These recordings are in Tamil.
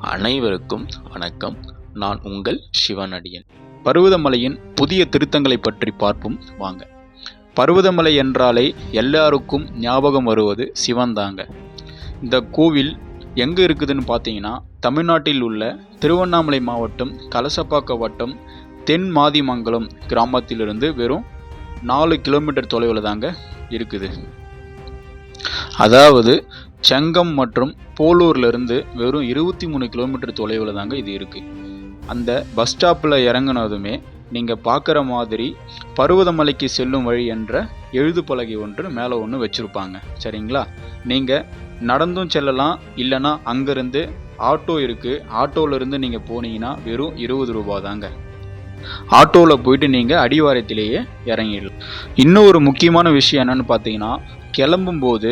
அனைவருக்கும் வணக்கம். நான் உங்கள் சிவனடியன். பருவதமலையின் புதிய திருத்தங்களை பற்றி பார்ப்போம். வாங்க. பருவதமலை என்றாலே எல்லாருக்கும் ஞாபகம் வருவது சிவன் தாங்க இந்த கோவில் எங்கே இருக்குதுன்னு பார்த்தீங்கன்னா தமிழ்நாட்டில் உள்ள திருவண்ணாமலை மாவட்டம் கலசப்பாக்க வட்டம் தென் மாதிமங்கலம் கிராமத்திலிருந்து வெறும் நாலு கிலோமீட்டர் தொலைவில் தாங்க இருக்குது. அதாவது செங்கம் மற்றும் போலூர்லேருந்து வெறும் இருபத்தி மூணு கிலோமீட்டர் தொலைவில் தாங்க இது இருக்குது அந்த பஸ் ஸ்டாப்பில் இறங்குனதுமே நீங்கள் பார்க்குற மாதிரி பருவதமலைக்கு செல்லும் வழி என்ற எழுது பலகை ஒன்று மேலே ஒன்று வச்சுருப்பாங்க. சரிங்களா? நீங்கள் நடந்தும் செல்லலாம் இல்லைன்னா அங்கேருந்து ஆட்டோ இருக்குது ஆட்டோவிலேருந்து நீங்கள் போனீங்கன்னா வெறும் இருபது ரூபா தாங்க. ஆட்டோவில் போயிட்டு நீங்கள் அடிவாரத்திலேயே இறங்கிடலாம். இன்னும் ஒரு முக்கியமான விஷயம் என்னென்னு பார்த்தீங்கன்னா கிளம்பும்போது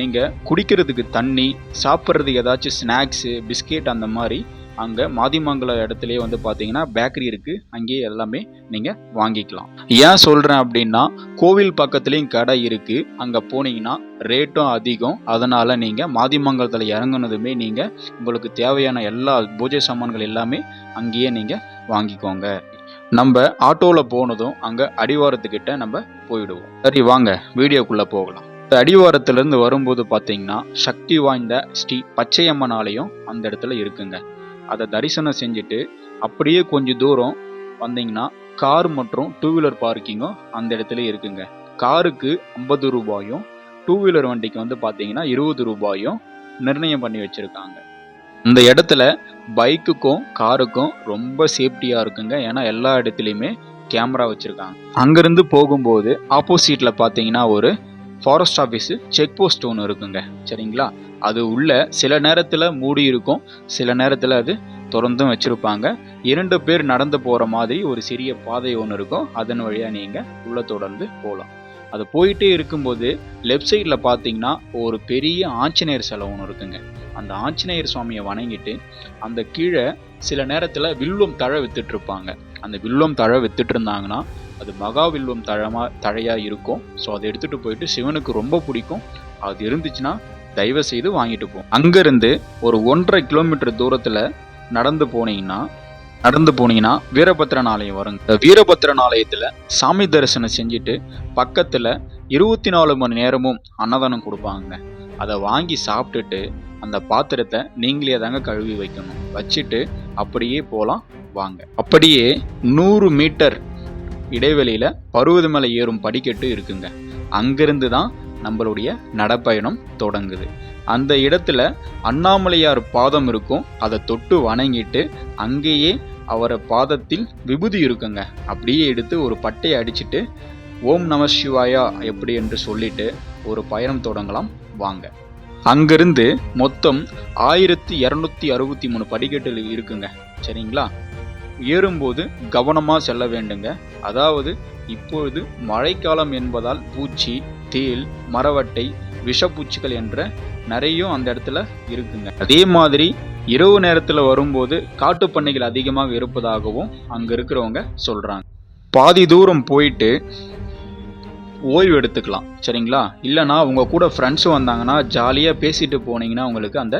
நீங்கள் குடிக்கிறதுக்கு தண்ணி சாப்பிட்றதுக்கு ஏதாச்சும் ஸ்நாக்ஸு பிஸ்கெட் அந்த மாதிரி அங்கே மாதிமங்கலம் இடத்துலயே வந்து பார்த்தீங்கன்னா பேக்கரி இருக்குது அங்கேயே எல்லாமே நீங்கள் வாங்கிக்கலாம். ஏன் சொல்கிறேன் அப்படின்னா கோவில் பக்கத்துலேயும் கடை இருக்குது அங்கே போனீங்கன்னா ரேட்டும் அதிகம். அதனால் நீங்கள் மாதிமங்கலத்தில் இறங்குனதுமே நீங்கள் உங்களுக்கு தேவையான எல்லா பூஜை சாமான்கள் எல்லாமே அங்கேயே நீங்கள் வாங்கிக்கோங்க. நம்ம ஆட்டோவில் போனதும் அங்கே அடிவாரத்துக்கிட்ட நம்ம போயிடுவோம். சரி வாங்க. வீடியோக்குள்ளே போகலாம். அடிவாரத்திலிருந்து வரும்போது பார்த்தீங்கன்னா சக்தி வாய்ந்த ஸ்ரீ பச்சையம்மன் ஆலயம் அந்த இடத்துல இருக்குங்க. அதை தரிசனம் செஞ்சுட்டு அப்படியே கொஞ்சம் தூரம் வந்தீங்கன்னா கார் மற்றும் டூ வீலர் பார்க்கிங்கும் அந்த இடத்துல இருக்குங்க. காருக்கு ஐம்பது ரூபாயும் டூ வீலர் வண்டிக்கு வந்து பார்த்தீங்கன்னா இருபது ரூபாயும் நிர்ணயம் பண்ணி வச்சுருக்காங்க. இந்த இடத்துல பைக்குக்கும் காருக்கும் ரொம்ப சேஃப்டியாக இருக்குங்க. ஏன்னா எல்லா இடத்துலையுமே கேமரா வச்சுருக்காங்க. அங்கேருந்து போகும்போது ஆப்போசிட்டில் பார்த்தீங்கன்னா ஒரு ஃபாரஸ்ட் ஆஃபீஸு செக் போஸ்ட் ஒன்று இருக்குங்க. சரிங்களா? அது உள்ள சில நேரத்தில் மூடி இருக்கும். சில நேரத்தில் அது திறந்தும் வச்சுருப்பாங்க. இரண்டு பேர் நடந்து போகிற மாதிரி ஒரு சிறிய பாதை ஒன்று இருக்கும். அதன் வழியாக நீங்கள் உள்ளே தொடர்ந்து போகலாம் அது போயிட்டே இருக்கும்போது லெஃப்ட் சைடில் பார்த்தீங்கன்னா ஒரு பெரிய ஆஞ்சநேயர் சிலை ஒன்று இருக்குங்க. அந்த ஆஞ்சநேயர் சுவாமியை வணங்கிட்டு அந்த கீழே சில நேரத்தில் வில்வம் தழை வித்துட்ருப்பாங்க அந்த வில்வம் தழை வித்துட்டு இருந்தாங்கன்னா அது மகாவில்வம் தழமா தழையாக இருக்கும். ஸோ அதை எடுத்துகிட்டு போயிட்டு சிவனுக்கு ரொம்ப பிடிக்கும். அது இருந்துச்சுன்னா தயவு செய்து வாங்கிட்டு போகும் அங்கேருந்து ஒரு ஒன்றரை கிலோமீட்டர் தூரத்தில் நடந்து போனீங்கன்னா நடந்து போனீங்கன்னா வீரபத்திரன் ஆலயம் வருங்க இந்த வீரபத்திரன் ஆலயத்தில் சாமி தரிசனம் செஞ்சுட்டு பக்கத்தில் இருபத்தி நாலு மணி நேரமும் அன்னதானம் கொடுப்பாங்க. அதை வாங்கி சாப்பிட்டுட்டு அந்த பாத்திரத்தை நீங்களே தாங்க கழுவி வைக்கணும். வச்சுட்டு அப்படியே போகலாம் வாங்க. அப்படியே நூறு மீட்டர் இடைவெளியில் பருவதமலை ஏறும் படிக்கட்டு இருக்குங்க. அங்கிருந்து தான் நம்மளுடைய நடப்பயணம் தொடங்குது. அந்த இடத்துல அண்ணாமலையார் பாதம் இருக்கும். அதை தொட்டு வணங்கிட்டு அங்கேயே அவரை பாதத்தில் விபூதி இருக்குங்க. அப்படியே எடுத்து ஒரு பட்டையை அடிச்சுட்டு ஓம் நம சிவாயா எப்படி என்று சொல்லிட்டு ஒரு பயணம் தொடங்கலாம். வாங்க. அங்கிருந்து மொத்தம் ஆயிரத்தி இரநூத்தி அறுபத்தி மூணு படிக்கட்டுகள் இருக்குங்க. சரிங்களா? ஏறும்போது கவனமாக செல்ல வேண்டுங்க. அதாவது இப்பொழுது மழைக்காலம் என்பதால் பூச்சி தேல் மரவட்டை விஷப்பூச்சிகள் என்ற நிறைய அந்த இடத்துல இருக்குங்க. அதே மாதிரி இரவு நேரத்தில் வரும்போது காட்டு பண்ணைகள் அதிகமாக இருப்பதாகவும் அங்கே இருக்கிறவங்க சொல்கிறாங்க பாதி தூரம் போயிட்டு ஓய்வு எடுத்துக்கலாம் சரிங்களா? இல்லைனா உங்கள் கூட ஃப்ரெண்ட்ஸும் வந்தாங்கன்னா ஜாலியாக பேசிட்டு போனீங்கன்னா உங்களுக்கு அந்த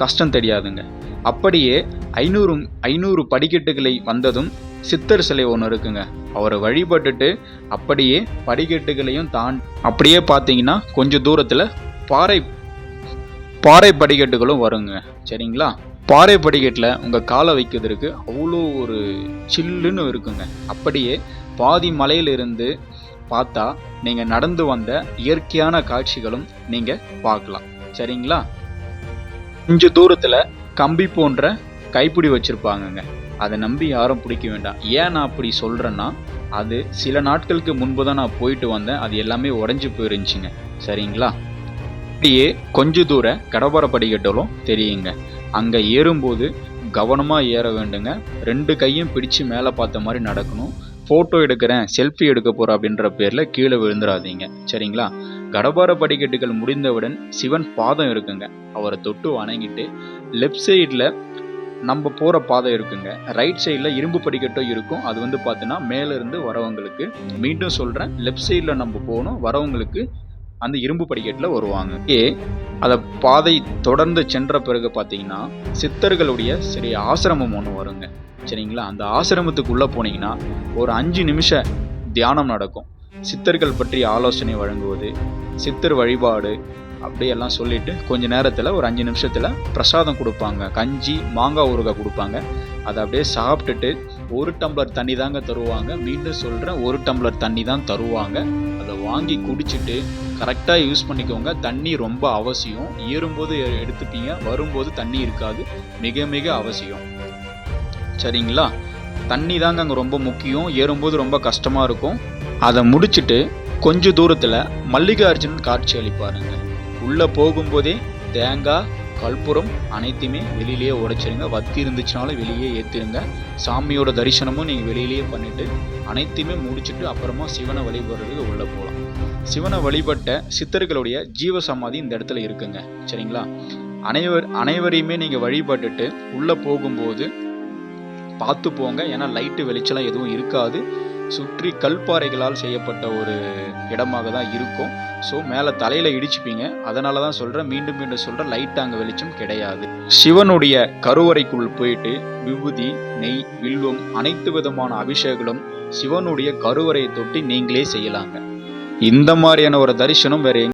கஷ்டம் தெரியாதுங்க. அப்படியே ஐநூறு ஐநூறு படிக்கட்டுகளை வந்ததும் சித்தர் சிலை ஒன்று இருக்குங்க. அவரை வழிபட்டுட்டு அப்படியே படிக்கட்டுகளையும் தான் அப்படியே பார்த்தீங்கன்னா கொஞ்சம் தூரத்தில் பாறை பாறை படிக்கட்டுகளும் வருங்க சரிங்களா? பாறை படிக்கட்டில் உங்கள் காலை வைக்கிறதுக்கு அவ்வளோ ஒரு சில்லுன்னு இருக்குங்க. அப்படியே பாதி மலையிலிருந்து பார்த்தா நீங்கள் நடந்து வந்த இயற்கையான காட்சிகளும் நீங்கள் பார்க்கலாம். சரிங்களா? கொஞ்சம் தூரத்தில் கம்பி போன்ற கைப்பிடி வச்சுருப்பாங்கங்க. அதை நம்பி யாரும் பிடிக்க வேண்டாம். ஏன் நான் அப்படி சொல்கிறேன்னா அது சில நாட்களுக்கு முன்பு தான் நான் போயிட்டு வந்தேன். அது எல்லாமே உடஞ்சி போயிருந்துச்சுங்க. சரிங்களா? அப்படியே கொஞ்ச தூர கடப்பார படிக்கட்டலும் தெரியுங்க. அங்கே ஏறும்போது கவனமாக ஏற வேண்டுங்க. ரெண்டு கையும் பிடிச்சு மேலே பார்த்த மாதிரி நடக்கணும். ஃபோட்டோ எடுக்கிறேன் செல்ஃபி எடுக்க போகிறேன் அப்படின்ற பேரில் கீழே விழுந்துடாதீங்க. சரிங்களா? கடபார படிக்கட்டுகள் முடிந்தவுடன் சிவன் பாதம் இருக்குங்க. அவரை தொட்டு வணங்கிட்டு லெஃப்ட் சைடில் நம்ம போகிற பாதை இருக்குங்க. ரைட் சைடில் இரும்பு படிக்கட்டும் இருக்கும். அது வந்து பார்த்தீங்கன்னா மேலேருந்து வரவங்களுக்கு மீண்டும் சொல்கிறேன் லெஃப்ட் சைடில் நம்ம போகணும். வரவங்களுக்கு அந்த இரும்பு படிக்கட்டில் வருவாங்க. ஏ அதை பாதை தொடர்ந்து சென்ற பிறகு பார்த்தீங்கன்னா சித்தர்களுடைய சரி ஆசிரமம் ஒன்று வருங்க. சரிங்களா? அந்த ஆசிரமத்துக்குள்ளே போனீங்கன்னா ஒரு அஞ்சு நிமிஷம் தியானம் நடக்கும். சித்தர்கள் பற்றி ஆலோசனை வழங்குவது சித்தர் வழிபாடு அப்படியெல்லாம் சொல்லிட்டு கொஞ்ச நேரத்தில் ஒரு அஞ்சு நிமிஷத்தில் பிரசாதம் கொடுப்பாங்க. கஞ்சி மாங்காய் ஊறுகாய் கொடுப்பாங்க. அதை அப்படியே சாப்பிட்டுட்டு ஒரு டம்ளர் தண்ணி தாங்க தருவாங்க. மீண்டும் சொல்கிறேன் ஒரு டம்ளர் தண்ணி தான் தருவாங்க. அதை வாங்கி குடிச்சிட்டு கரெக்டாக யூஸ் பண்ணிக்கோங்க. தண்ணி ரொம்ப அவசியம். ஏறும்போது எடுத்துப்பீங்க வரும்போது தண்ணி இருக்காது. மிக மிக அவசியம். சரிங்களா? தண்ணி தாங்க அங்கே ரொம்ப முக்கியம். ஏறும்போது ரொம்ப கஷ்டமாக இருக்கும். அதை முடிச்சுட்டு கொஞ்ச தூரத்தில் மல்லிகார்ஜுனன் காட்சி அளிப்பாருங்க. உள்ளே போகும்போதே தேங்காய் கற்பூரம் அனைத்தையுமே வெளியிலேயே உடைச்சிருங்க. வத்தி இருந்துச்சுனாலும் வெளியே ஏற்றிருங்க சாமியோட தரிசனமும் நீங்கள் வெளியிலேயே பண்ணிட்டு அனைத்தையுமே முடிச்சுட்டு அப்புறமா சிவனை வழிபடுறதுக்கு உள்ளே போகலாம். சிவனை வழிபட்ட சித்தர்களுடைய ஜீவ சமாதி இந்த இடத்துல இருக்குங்க. சரிங்களா? அனைவர் அனைவரையுமே நீங்கள் வழிபட்டுட்டு உள்ளே போகும்போது பார்த்து போங்க. ஏன்னா லைட்டு வெளிச்சலாம் எதுவும் இருக்காது. சுற்றி கல்பாறைகளால் செய்யப்பட்ட ஒரு இடமாக தான் இருக்கும். ஸோ மேலே தலையில் இடிச்சுப்பீங்க. அதனால தான் சொல்கிறேன் மீண்டும் மீண்டும் சொல்கிறேன் லைட் அங்கே வெளிச்சம் கிடையாது. சிவனுடைய கருவறைக்குள் போயிட்டு விபூதி நெய் வில்வம் அனைத்து விதமான அபிஷேகங்களும் சிவனுடைய கருவறையை தொட்டி நீங்களே செய்யலாங்க. இந்த மாதிரியான ஒரு தரிசனம் வேற